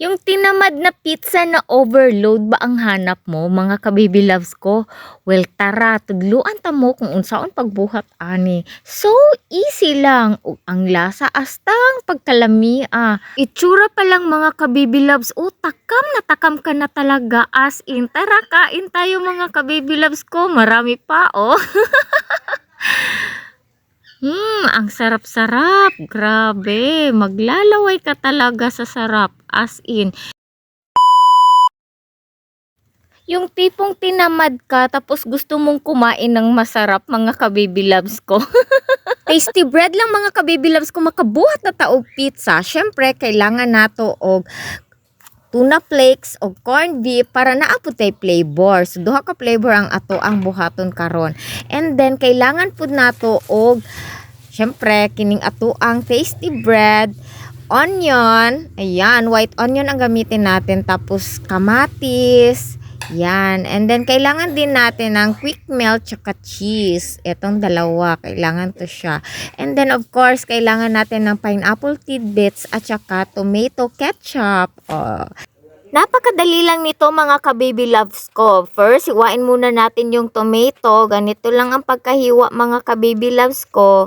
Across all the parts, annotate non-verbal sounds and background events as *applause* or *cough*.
Yung tinamad na pizza na overload ba ang hanap mo, mga kababy loves ko? Well, tara, tudluan ta mo kung unsaon pagbuhat ani. So, easy lang. Ug ang lasa astang pagkalami ah. Itsura pa lang mga kababy loves. Oh, takam na takam ka na talaga as in. Tara, kain tayo mga kababy loves ko. Marami pa, oh. *laughs* Hmm, ang sarap-sarap. Grabe. Maglalaway ka talaga sa sarap. As in. Yung tipong tinamad ka tapos gusto mong kumain ng masarap mga kababy loves ko. *laughs* Tasty bread lang mga kababy loves ko makabuhat na taog pizza. Syempre, kailangan nato og tuna flakes o corned beef para naapod tay flavor. So duha ka flavor ang ato ang buhaton karon. And then kailangan pud nato og syempre kining ato ang tasty bread, onion, ayan, white onion ang gamitin natin tapos kamatis, yan. And then, kailangan din natin ng quick melt tsaka cheese. Itong dalawa, kailangan to siya. And then, of course, kailangan natin ng pineapple tidbits at tsaka tomato ketchup. Oh. Napakadali lang nito mga kababy loves ko. First, hiwain muna natin yung tomato. Ganito lang ang pagkahiwa mga kababy loves ko.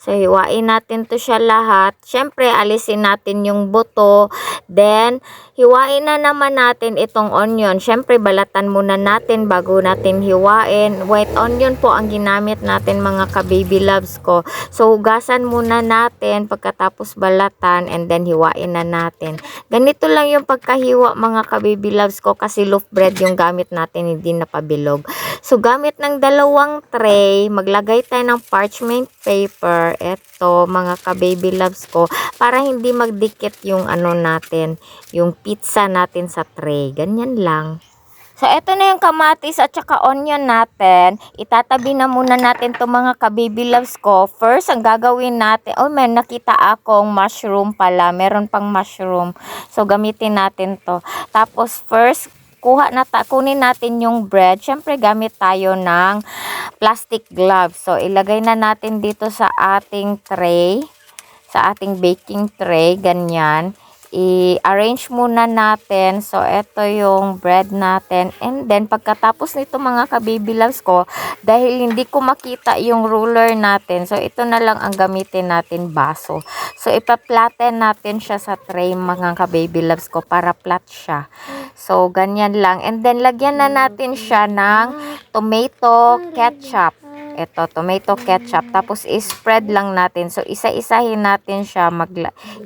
So, hiwain natin to siya lahat. Siyempre, alisin natin yung buto. Then, hiwain na naman natin itong onion. Siyempre, balatan muna natin bago natin hiwain. White onion po ang ginamit natin mga ka-baby loves ko. So, hugasan muna natin pagkatapos balatan and then hiwain na natin. Ganito lang yung pagkahiwa mga ka-baby loves ko kasi loaf bread yung gamit natin, hindi na pabilog. So, gamit ng dalawang tray, maglagay tayo ng parchment paper. Ito, mga ka-baby loves ko, para hindi magdikit yung ano natin, yung pizza natin sa tray. Ganyan lang. So, eto na yung kamatis at saka onion natin. Itatabi na muna natin to mga ka-baby loves ko. First, ang gagawin natin, oh, may nakita akong mushroom pala. Meron pang mushroom. So, gamitin natin to. Tapos, first, kuha na ta kunin natin yung bread. Siyempre, gamit tayo ng plastic gloves. So, ilagay na natin dito sa ating tray. Sa ating baking tray. Ganyan i-arrange muna natin. So, ito yung bread natin. And then, pagkatapos nito mga ka-baby loves ko, dahil hindi ko makita yung ruler natin, so, ito na lang ang gamitin natin baso. So, ipa-flatten natin siya sa tray mga ka-baby loves ko para flat siya. So, ganyan lang. And then, lagyan na natin siya ng tomato ketchup ito, tomato ketchup. Tapos, i-spread lang natin. So, isa-isahin natin siya.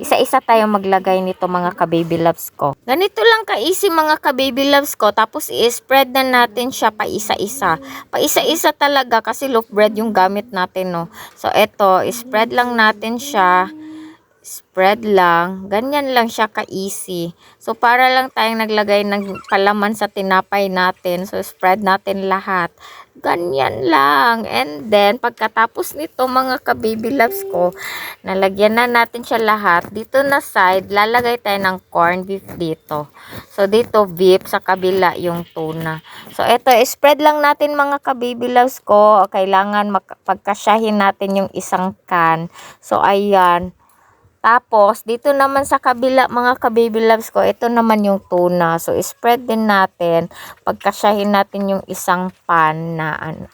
Isa-isa tayo maglagay nito mga ka-baby loves ko. Ganito lang ka-easy mga ka-baby loves ko. Tapos, i-spread na natin siya pa isa-isa. Pa isa-isa talaga kasi loaf bread yung gamit natin, no. So, ito, i-spread lang natin siya spread lang. Ganyan lang siya ka-easy. So, para lang tayong naglagay ng kalaman sa tinapay natin. So, spread natin lahat. Ganyan lang. And then, pagkatapos nito mga ka-baby loves ko, nalagyan na natin siya lahat. Dito na side, lalagay tayo ng corn beef dito. So, dito beef, sa kabila yung tuna. So, ito, spread lang natin mga ka-baby loves ko. Kailangan pagkasyahin natin yung isang can. So, ayan. Tapos, dito naman sa kabila, mga ka-baby loves ko, ito naman yung tuna. So, spread din natin. Pagkasyahin natin yung isang pan na, ano,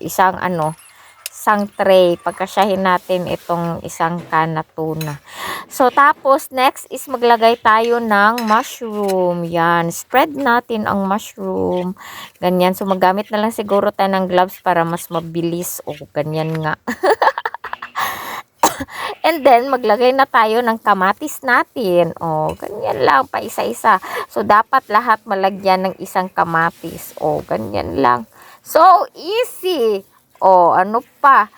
isang ano, isang tray. Pagkasyahin natin itong isang can na tuna. So, tapos, next is maglagay tayo ng mushroom. Yan. Spread natin ang mushroom. Ganyan. So, magamit na lang siguro tayo ng gloves para mas mabilis. O, ganyan nga. *laughs* *laughs* And then, maglagay na tayo ng kamatis natin. O, ganyan lang, pa isa-isa. So, dapat lahat malagyan ng isang kamatis. O, ganyan lang. So, easy. O, ano pa?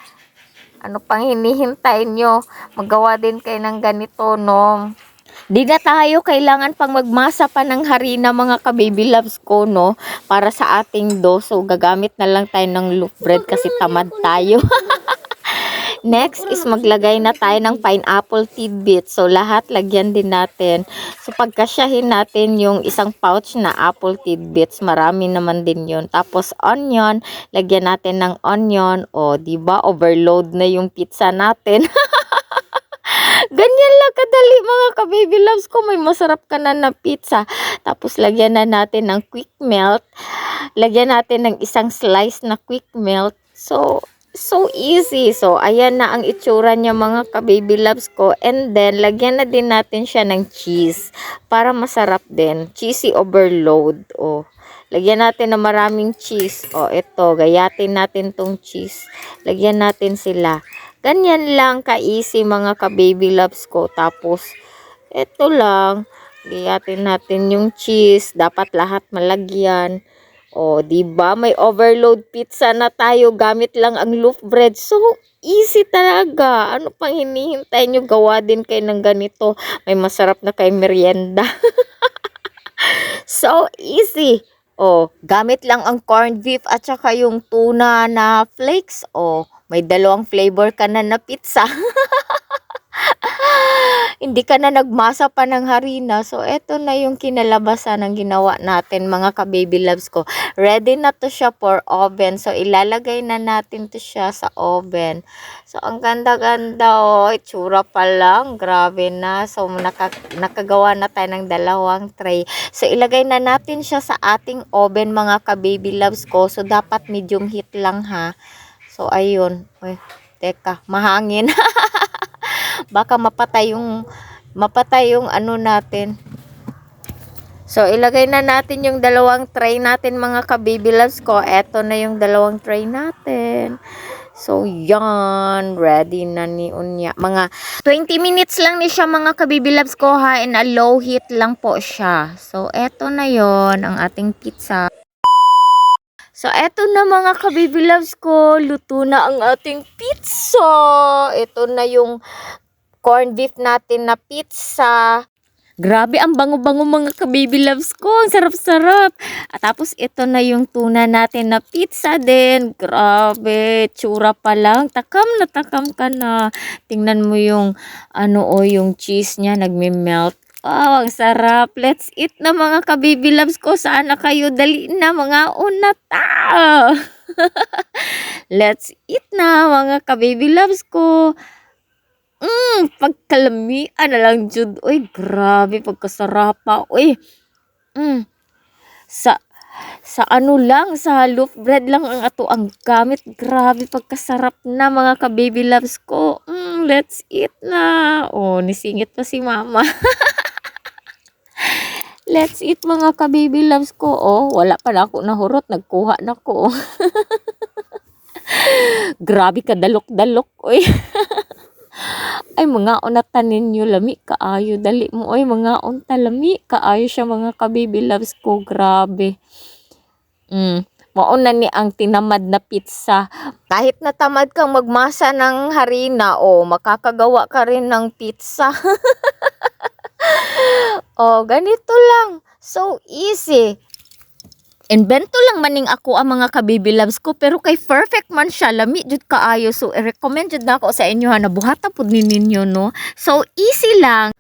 Ano pang hinihintay nyo? Magawa din kayo ng ganito, no? Di na tayo kailangan pang magmasa pa ng harina mga ka-baby loves ko, no? Para sa ating do. So, gagamit na lang tayo ng loaf bread kasi tamad tayo. *laughs* Next is maglagay na tayo ng pineapple tidbits. So, lahat lagyan din natin. So, pagkasyahin natin yung isang pouch na apple tidbits, marami naman din yun. Tapos, onion, lagyan natin ng onion. O, ba Overload na yung pizza natin. *laughs* Ganyan lang kadali mga ka-baby loves ko. May masarap ka na na pizza. Tapos lagyan na natin ng quick melt. Lagyan natin ng isang slice na quick melt. So, so easy. So, ayan na ang itsura niya mga ka-baby loves ko. And then, lagyan na din natin siya ng cheese. Para masarap din. Cheesy overload. Oh. Lagyan natin ng maraming cheese. O, ito. Gayatin natin tong cheese. Lagyan natin sila. Ganyan lang ka-easy mga ka-baby loves ko. Tapos, ito lang. Gayatin natin yung cheese. Dapat lahat malagyan. O, di ba May overload pizza na tayo. Gamit lang ang loaf bread. So, easy talaga. Ano pang hinihintay nyo? Gawa din kayo ng ganito. May masarap na kay merienda. *laughs* so, easy. Oh, gamit lang ang corned beef at saka yung tuna na flakes. Oh, may dalawang flavor ka na na pizza. *laughs* *laughs* Hindi ka na nagmasa pa ng harina. So, eto na yung kinalabasan ng ginawa natin mga ka-baby loves ko. Ready na to siya for oven. So, ilalagay na natin to siya sa oven. So, ang ganda-ganda oh. Itsura pa lang. Grabe na. So, naka, nakagawa na tayo ng dalawang tray. So, ilagay na natin siya sa ating oven mga ka-baby loves ko. So, dapat medium heat lang ha. So, ayun. Uy, teka, mahangin. *laughs* Baka mapatay yung mapatay yung ano natin. So, ilagay na natin yung dalawang tray natin mga ka-baby loves ko. Eto na yung dalawang tray natin. So, yan. Ready na ni Unya. Mga 20 minutes lang ni siya mga ka-baby loves ko ha. And a low heat lang po siya. So, eto na yon ang ating pizza. So, eto na mga ka-baby loves ko. Luto na ang ating pizza. Ito na yung corned beef natin na pizza. Grabe, ang bango-bango mga ka-baby loves ko. Ang sarap-sarap. At tapos, ito na yung tuna natin na pizza din. Grabe, tsura pa lang. Takam na takam ka na. Tingnan mo yung, ano o, yung cheese niya nagme-melt. Wow, ang sarap. Let's eat na mga ka-baby loves ko. Sana kayo dali na mga una ta. *laughs* Let's eat na mga ka-baby loves ko. Mm, pagkalamian na lang jud. Uy, grabe pagkasarap pa. Uy. Mm. Sa sa ano lang, sa loaf bread lang ang ato ang gamit. Grabe pagkasarap na mga ka-baby loves ko. Mm, let's eat na. Oh, nisingit pa si mama. *laughs* let's eat mga ka-baby loves ko. Oh, wala pa na ako nahurot. Nagkuha na ko. *laughs* Grabe ka dalok-dalok. Uy. *laughs* ay mga onatan ninyo lami kaayo dali mo. Oy mga unta lami kaayo siya mga kabibi loves ko grabe. Mm. Mauna ni ang tinamad na pizza. Kahit na tamad kang magmasa ng harina o makakagawa ka rin ng pizza. *laughs* Oh ganito lang. So easy Invento lang maning ako ang mga kabibi loves ko pero kay perfect man siya. Lami jud kaayo. So i-recommend jud nako sa inyo ha. Nabuhata pud ni ninyo no? So easy lang.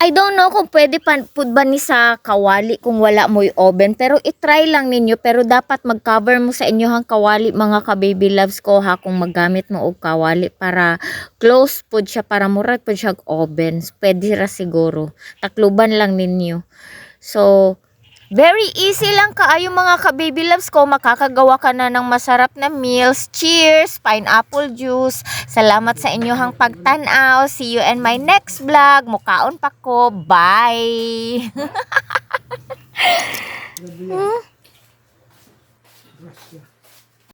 I don't know kung pwede pa pud ba ni sa kawali kung wala mo oven pero i-try lang ninyo. Pero dapat mag-cover mo sa inyohang kawali mga ka-baby loves ko ha kung maggamit mo og kawali para close pud siya para murag pud siya og oven. Pwede ra siguro. Takluban lang ninyo. So Very easy lang kaayo mga ka-baby loves ko. Makakagawa ka na ng masarap na meals. Cheers! Pineapple juice. Salamat sa inyohang pagtanaw. See you in my next vlog. Mukaon pa ko. Bye! *laughs* Hmm?